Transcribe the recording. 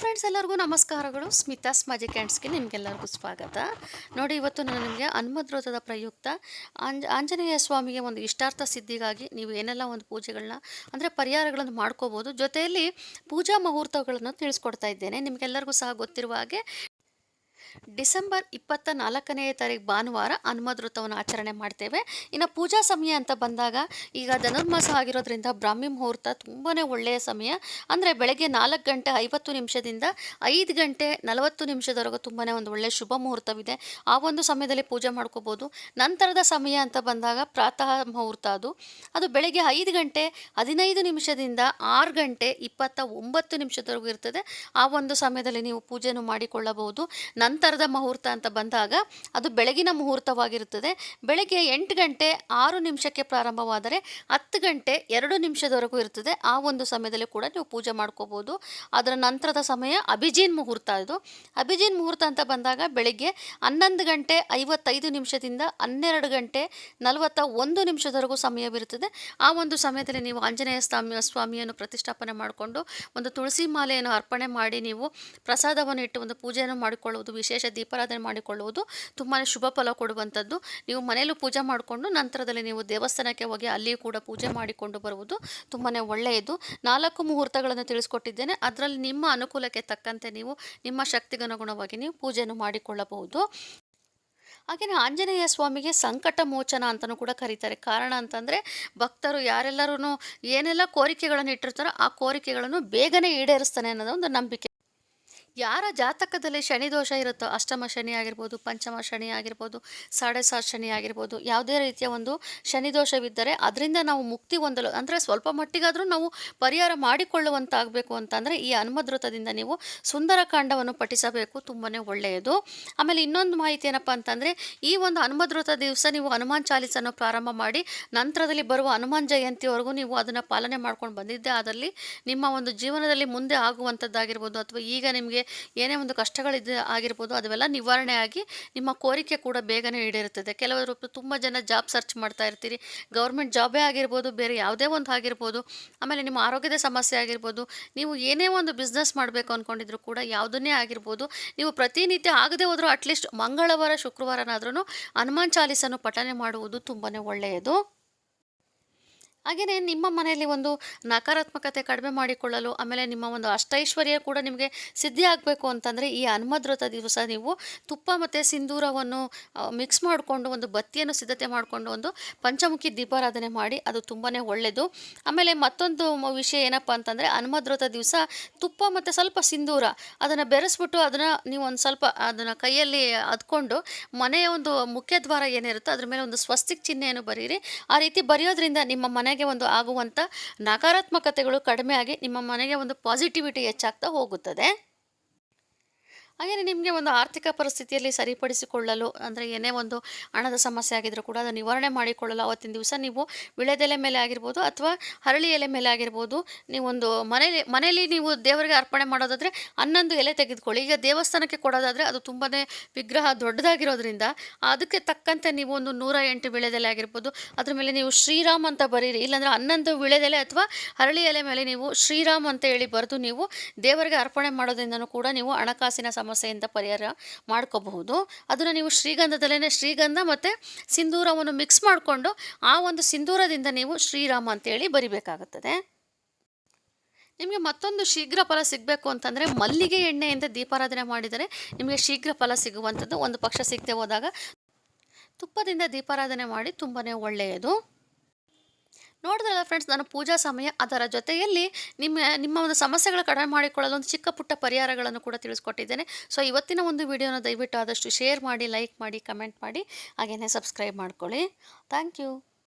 Friends ಎಲ್ಲರಿಗೂ ನಮಸ್ಕಾರಗಳು. ಸ್ಮಿತಾಸ್ ಮಾಜಿ ಕ್ಯಾಂಡ್ಸ್ಗೆ ನಿಮಗೆಲ್ಲರಿಗೂ ಸ್ವಾಗತ. ನೋಡಿ, ಇವತ್ತು ನಾನು ನಿಮಗೆ ಹನುಮದ್ರೋತದ ಪ್ರಯುಕ್ತ ಆಂಜ, ಆಂಜನೇಯ ಸ್ವಾಮಿಗೆ ಒಂದು ಇಷ್ಟಾರ್ಥ ಸಿದ್ಧಿಗಾಗಿ ನೀವು ಏನೆಲ್ಲ ಒಂದು ಪೂಜೆಗಳನ್ನ, ಅಂದರೆ ಪರಿಹಾರಗಳನ್ನು ಮಾಡ್ಕೋಬೋದು. ಜೊತೆಯಲ್ಲಿ ಪೂಜಾ ಮುಹೂರ್ತಗಳನ್ನು ತಿಳಿಸ್ಕೊಡ್ತಾ ಇದ್ದೇನೆ. ನಿಮಗೆಲ್ಲರಿಗೂ ಸಹ ಗೊತ್ತಿರುವ ಹಾಗೆ ಡಿಸೆಂಬರ್ ಇಪ್ಪತ್ತ ನಾಲ್ಕನೇ ತಾರೀಕು ಭಾನುವಾರ ಹನುಮದೃತವನ್ನು ಆಚರಣೆ ಮಾಡ್ತೇವೆ. ಇನ್ನು ಪೂಜಾ ಸಮಯ ಅಂತ ಬಂದಾಗ ಈಗ ಧನುರ್ಮಾಸ ಆಗಿರೋದ್ರಿಂದ ಬ್ರಾಹ್ಮಿ ಮುಹೂರ್ತ ತುಂಬಾ ಒಳ್ಳೆಯ ಸಮಯ. ಅಂದರೆ ಬೆಳಗ್ಗೆ ನಾಲ್ಕು ಗಂಟೆ ಐವತ್ತು ನಿಮಿಷದಿಂದ ಐದು ಗಂಟೆ ನಲವತ್ತು ನಿಮಿಷದವರೆಗೂ ತುಂಬಾ ಒಂದು ಒಳ್ಳೆಯ ಶುಭ ಮುಹೂರ್ತವಿದೆ. ಆ ಒಂದು ಸಮಯದಲ್ಲಿ ಪೂಜೆ ಮಾಡ್ಕೋಬೋದು. ನಂತರದ ಸಮಯ ಅಂತ ಬಂದಾಗ ಪ್ರಾತಃ ಮುಹೂರ್ತ ಅದು. ಅದು ಬೆಳಗ್ಗೆ ಐದು ಗಂಟೆ ಹದಿನೈದು ನಿಮಿಷದಿಂದ ಆರು ಗಂಟೆ ಇಪ್ಪತ್ತ ಒಂಬತ್ತು ನಿಮಿಷದವರೆಗೂ ಇರ್ತದೆ. ಆ ಒಂದು ಸಮಯದಲ್ಲಿ ನೀವು ಪೂಜೆಯನ್ನು ಮಾಡಿಕೊಳ್ಳಬಹುದು. ನಂತರದ ಮುಹೂರ್ತ ಅಂತ ಬಂದಾಗ ಅದು ಬೆಳಗಿನ ಮುಹೂರ್ತವಾಗಿರುತ್ತದೆ. ಬೆಳಗ್ಗೆ ಎಂಟು ಗಂಟೆ ಆರು ನಿಮಿಷಕ್ಕೆ ಪ್ರಾರಂಭವಾದರೆ ಹತ್ತು ಗಂಟೆ ಎರಡು ನಿಮಿಷದವರೆಗೂ ಇರುತ್ತದೆ. ಆ ಒಂದು ಸಮಯದಲ್ಲಿ ಕೂಡ ನೀವು ಪೂಜೆ ಮಾಡ್ಕೋಬೋದು. ಅದರ ನಂತರದ ಸಮಯ ಅಭಿಜೀನ್ ಮುಹೂರ್ತ ಇದು. ಅಭಿಜೀನ್ ಮುಹೂರ್ತ ಅಂತ ಬಂದಾಗ ಬೆಳಗ್ಗೆ ಹನ್ನೊಂದು ಗಂಟೆ ಐವತ್ತೈದು ನಿಮಿಷದಿಂದ ಹನ್ನೆರಡು ಗಂಟೆ ನಲವತ್ತ ಒಂದು ನಿಮಿಷದವರೆಗೂ ಸಮಯವಿರುತ್ತದೆ ಆ ಒಂದು ಸಮಯದಲ್ಲಿ ನೀವು ಆಂಜನೇಯ ಸ್ವಾಮಿ ಸ್ವಾಮಿಯನ್ನು ಪ್ರತಿಷ್ಠಾಪನೆ ಮಾಡಿಕೊಂಡು ಒಂದು ತುಳಸಿ ಮಾಲೆಯನ್ನು ಅರ್ಪಣೆ ಮಾಡಿ ನೀವು ಪ್ರಸಾದವನ್ನು ಇಟ್ಟು ಒಂದು ಪೂಜೆಯನ್ನು ಮಾಡಿಕೊಳ್ಳುವುದು ವಿಶೇಷ ದೀಪಾರಾಧನೆ ಮಾಡಿಕೊಳ್ಳುವುದು ತುಂಬಾ ಶುಭ ಫಲ ಕೊಡುವಂಥದ್ದು. ನೀವು ಮನೆಯಲ್ಲೂ ಪೂಜೆ ಮಾಡಿಕೊಂಡು ನಂತರದಲ್ಲಿ ನೀವು ದೇವಸ್ಥಾನಕ್ಕೆ ಹೋಗಿ ಅಲ್ಲಿಯೂ ಕೂಡ ಪೂಜೆ ಮಾಡಿಕೊಂಡು ಬರುವುದು ತುಂಬಾ ಒಳ್ಳೆಯದು. ನಾಲ್ಕು ಮುಹೂರ್ತಗಳನ್ನು ತಿಳಿಸ್ಕೊಟ್ಟಿದ್ದೇನೆ. ಅದರಲ್ಲಿ ನಿಮ್ಮ ಅನುಕೂಲಕ್ಕೆ ತಕ್ಕಂತೆ ನೀವು ನಿಮ್ಮ ಶಕ್ತಿಗನುಗುಣವಾಗಿ ನೀವು ಪೂಜೆಯನ್ನು ಮಾಡಿಕೊಳ್ಳಬಹುದು. ಹಾಗೆಯೇ ಆಂಜನೇಯ ಸ್ವಾಮಿಗೆ ಸಂಕಟ ಮೋಚನ ಅಂತಲೂ ಕೂಡ ಕರೀತಾರೆ. ಕಾರಣ ಅಂತಂದರೆ ಭಕ್ತರು ಯಾರೆಲ್ಲರೂ ಏನೆಲ್ಲ ಕೋರಿಕೆಗಳನ್ನು ಇಟ್ಟಿರ್ತಾರೋ ಆ ಕೋರಿಕೆಗಳನ್ನು ಬೇಗನೆ ಈಡೇರಿಸ್ತಾನೆ ಅನ್ನೋದು ಒಂದು ನಂಬಿಕೆ. ಯಾರ ಜಾತಕದಲ್ಲಿ ಶನಿ ದೋಷ ಇರುತ್ತೋ, ಅಷ್ಟಮ ಶನಿ ಆಗಿರ್ಬೋದು, ಪಂಚಮ ಶನಿ ಆಗಿರ್ಬೋದು ಸಾಡೆ ಸಾ ಶನಿ ಆಗಿರ್ಬೋದು, ಯಾವುದೇ ರೀತಿಯ ಒಂದು ಶನಿ ದೋಷವಿದ್ದರೆ ಅದರಿಂದ ನಾವು ಮುಕ್ತಿ ಹೊಂದಲು, ಅಂದರೆ ಸ್ವಲ್ಪ ಮಟ್ಟಿಗಾದರೂ ನಾವು ಪರಿಹಾರ ಮಾಡಿಕೊಳ್ಳುವಂತಾಗಬೇಕು ಅಂತಂದರೆ ಈ ಹನುಮದ್ರುತದಿಂದ ನೀವು ಸುಂದರಕಾಂಡವನ್ನು ಪಠಿಸಬೇಕು ತುಂಬಾ ಒಳ್ಳೆಯದು. ಆಮೇಲೆ ಇನ್ನೊಂದು ಮಾಹಿತಿ ಏನಪ್ಪ ಅಂತಂದರೆ, ಈ ಒಂದು ಹನುಮದ್ರುತ ದಿವಸ ನೀವು ಹನುಮಾನ್ ಚಾಲೀಸನ್ನು ಪ್ರಾರಂಭ ಮಾಡಿ, ನಂತರದಲ್ಲಿ ಬರುವ ಹನುಮಾನ್ ಜಯಂತಿವರೆಗೂ ನೀವು ಅದನ್ನು ಪಾಲನೆ ಮಾಡ್ಕೊಂಡು ಬಂದಿದ್ದೆ, ಅದರಲ್ಲಿ ನಿಮ್ಮ ಒಂದು ಜೀವನದಲ್ಲಿ ಮುಂದೆ ಆಗುವಂಥದ್ದಾಗಿರ್ಬೋದು, ಅಥವಾ ಈಗ ನಿಮಗೆ ಏನೇ ಒಂದು ಕಷ್ಟಗಳಿದ್ದ ಆಗಿರ್ಬೋದು ಅದೆಲ್ಲ ನಿವಾರಣೆ ಆಗಿ ನಿಮ್ಮ ಕೋರಿಕೆ ಕೂಡ ಬೇಗನೆ ಈಡೇರುತ್ತದೆ. ಕೆಲವರು ತುಂಬ ಜನ ಜಾಬ್ ಸರ್ಚ್ ಮಾಡ್ತಾ ಇರ್ತೀರಿ. ಗೌರ್ಮೆಂಟ್ ಜಾಬೇ ಆಗಿರ್ಬೋದು, ಬೇರೆ ಯಾವುದೇ ಒಂದು ಆಗಿರ್ಬೋದು, ಆಮೇಲೆ ನಿಮ್ಮ ಆರೋಗ್ಯದ ಸಮಸ್ಯೆ ಆಗಿರ್ಬೋದು, ನೀವು ಏನೇ ಒಂದು ಬಿಸ್ನೆಸ್ ಮಾಡಬೇಕು ಅಂದ್ಕೊಂಡಿದ್ರು ಕೂಡ ಯಾವುದನ್ನೇ ಆಗಿರ್ಬೋದು, ನೀವು ಪ್ರತಿನಿತ್ಯ ಆಗದೆ ಹೋದರೂ ಅಟ್ಲೀಸ್ಟ್ ಮಂಗಳವಾರ ಶುಕ್ರವಾರನಾದ್ರೂ ಹನುಮಾನ್ ಚಾಲೀಸನ್ನು ಪಠನೆ ಮಾಡುವುದು ತುಂಬಾ ಒಳ್ಳೆಯದು. ಹಾಗೆಯೇ ನಿಮ್ಮ ಮನೆಯಲ್ಲಿ ಒಂದು ನಕಾರಾತ್ಮಕತೆ ಕಡಿಮೆ ಮಾಡಿಕೊಳ್ಳಲು ಆಮೇಲೆ ನಿಮ್ಮ ಒಂದು ಅಷ್ಟೈಶ್ವರ್ಯ ಕೂಡ ನಿಮಗೆ ಸಿದ್ಧಿ ಆಗಬೇಕು ಅಂತಂದರೆ ಈ ಹನುಮದ್ರತ ದಿವಸ ನೀವು ತುಪ್ಪ ಮತ್ತು ಸಿಂಧೂರವನ್ನು ಮಿಕ್ಸ್ ಮಾಡಿಕೊಂಡು ಒಂದು ಬತ್ತಿಯನ್ನು ಸಿದ್ಧತೆ ಮಾಡಿಕೊಂಡು ಒಂದು ಪಂಚಮುಖಿ ದೀಪಾರಾಧನೆ ಮಾಡಿ ಅದು ತುಂಬಾ ಒಳ್ಳೆಯದು ಆಮೇಲೆ ಮತ್ತೊಂದು ವಿಷಯ ಏನಪ್ಪ ಅಂತಂದರೆ ಹನುಮದ್ರತ ದಿವಸ ತುಪ್ಪ ಮತ್ತು ಸ್ವಲ್ಪ ಸಿಂಧೂರ ಅದನ್ನು ಬೆರೆಸ್ಬಿಟ್ಟು ಅದನ್ನು ನೀವು ಒಂದು ಸ್ವಲ್ಪ ಅದನ್ನು ಕೈಯಲ್ಲಿ ಅದ್ಕೊಂಡು ಮನೆಯ ಒಂದು ಮುಖ್ಯದ್ವಾರ ಏನಿರುತ್ತೋ ಅದ್ರ ಮೇಲೆ ಒಂದು ಸ್ವಸ್ತಿಕ್ ಚಿಹ್ನೆಯನ್ನು ಬರೀರಿ. ಆ ರೀತಿ ಬರೆಯೋದ್ರಿಂದ ನಿಮ್ಮ ಮನೆಗೆ ಒಂದು ಆಗುವಂಥ ನಕಾರಾತ್ಮಕತೆಗಳು ಕಡಿಮೆ ಆಗಿ ನಿಮ್ಮ ಮನೆಗೆ ಒಂದು ಪಾಸಿಟಿವಿಟಿ ಹೆಚ್ಚಾಗ್ತಾ ಹೋಗುತ್ತದೆ. ಹಾಗೆಯೇ ನಿಮಗೆ ಒಂದು ಆರ್ಥಿಕ ಪರಿಸ್ಥಿತಿಯಲ್ಲಿ ಸರಿಪಡಿಸಿಕೊಳ್ಳಲು, ಅಂದರೆ ಏನೇ ಒಂದು ಹಣದ ಸಮಸ್ಯೆ ಆಗಿದ್ರೂ ಕೂಡ ಅದು ನಿವಾರಣೆ ಮಾಡಿಕೊಳ್ಳಲು ಅವತ್ತಿನ ದಿವಸ ನೀವು ವಿಳೆದೆಲೆ ಮೇಲೆ ಆಗಿರ್ಬೋದು ಅಥವಾ ಹರಳಿ ಎಲೆ ಮೇಲೆ ಆಗಿರ್ಬೋದು, ನೀವೊಂದು ಮನೇಲಿ ಮನೆಯಲ್ಲಿ ನೀವು ದೇವರಿಗೆ ಅರ್ಪಣೆ ಮಾಡೋದಾದರೆ ಹನ್ನೊಂದು ಎಲೆ ತೆಗೆದುಕೊಳ್ಳಿ. ಈಗ ದೇವಸ್ಥಾನಕ್ಕೆ ಕೊಡೋದಾದರೆ ಅದು ತುಂಬಾ ವಿಗ್ರಹ ದೊಡ್ಡದಾಗಿರೋದ್ರಿಂದ ಅದಕ್ಕೆ ತಕ್ಕಂತೆ ನೀವು ಒಂದು ನೂರ ಎಂಟು ವಿಳೆದೆಲೆ ಆಗಿರ್ಬೋದು. ಅದ್ರ ಮೇಲೆ ನೀವು ಶ್ರೀರಾಮ್ ಅಂತ ಬರೀರಿ. ಇಲ್ಲಾಂದರೆ ಹನ್ನೊಂದು ವಿಳೆದೆಲೆ ಅಥವಾ ಹರಳಿ ಎಲೆ ಮೇಲೆ ನೀವು ಶ್ರೀರಾಮ್ ಅಂತ ಹೇಳಿ ಬರೆದು ನೀವು ದೇವರಿಗೆ ಅರ್ಪಣೆ ಮಾಡೋದ್ರಿಂದನೂ ಕೂಡ ನೀವು ಹಣಕಾಸಿನ ಸಮಸ್ಯೆಯಿಂದ ಪರಿಹಾರ ಮಾಡ್ಕೋಬಹುದು. ಅದನ್ನು ನೀವು ಶ್ರೀಗಂಧದಲ್ಲೇ ಶ್ರೀಗಂಧ ಮತ್ತು ಸಿಂಧೂರವನ್ನು ಮಿಕ್ಸ್ ಮಾಡಿಕೊಂಡು ಆ ಒಂದು ಸಿಂಧೂರದಿಂದ ನೀವು ಶ್ರೀರಾಮ ಅಂತೇಳಿ ಬರಿಬೇಕಾಗುತ್ತದೆ. ನಿಮಗೆ ಮತ್ತೊಂದು ಶೀಘ್ರ ಫಲ ಸಿಗಬೇಕು ಅಂತಂದರೆ ಮಲ್ಲಿಗೆ ಎಣ್ಣೆಯಿಂದ ದೀಪಾರಾಧನೆ ಮಾಡಿದರೆ ನಿಮಗೆ ಶೀಘ್ರ ಫಲ ಸಿಗುವಂಥದ್ದು. ಒಂದು ಪಕ್ಷ ಸಿಗದೆ ಹೋದಾಗ ತುಪ್ಪದಿಂದ ದೀಪಾರಾಧನೆ ಮಾಡಿ ತುಂಬಾ ಒಳ್ಳೆಯದು. ನೋಡಿದ್ರಲ್ಲ ಫ್ರೆಂಡ್ಸ್ ನಾನು ಪೂಜಾ ಸಮಯ ಅದರ ಜೊತೆಯಲ್ಲಿ ನಿಮ್ಮ ನಿಮ್ಮ ಒಂದು ಸಮಸ್ಯೆಗಳ ಕಡಿಮೆ ಮಾಡಿಕೊಳ್ಳಲು ಒಂದು ಚಿಕ್ಕ ಪುಟ್ಟ ಪರಿಹಾರಗಳನ್ನು ಕೂಡ ತಿಳಿಸ್ಕೊಟ್ಟಿದ್ದೇನೆ. ಸೊ ಇವತ್ತಿನ ಒಂದು ವಿಡಿಯೋನ ದಯವಿಟ್ಟು ಆದಷ್ಟು ಶೇರ್ ಮಾಡಿ ಲೈಕ್ ಮಾಡಿ ಕಮೆಂಟ್ ಮಾಡಿ ಹಾಗೆಯೇ ಸಬ್ಸ್ಕ್ರೈಬ್ ಮಾಡ್ಕೊಳ್ಳಿ. Thank you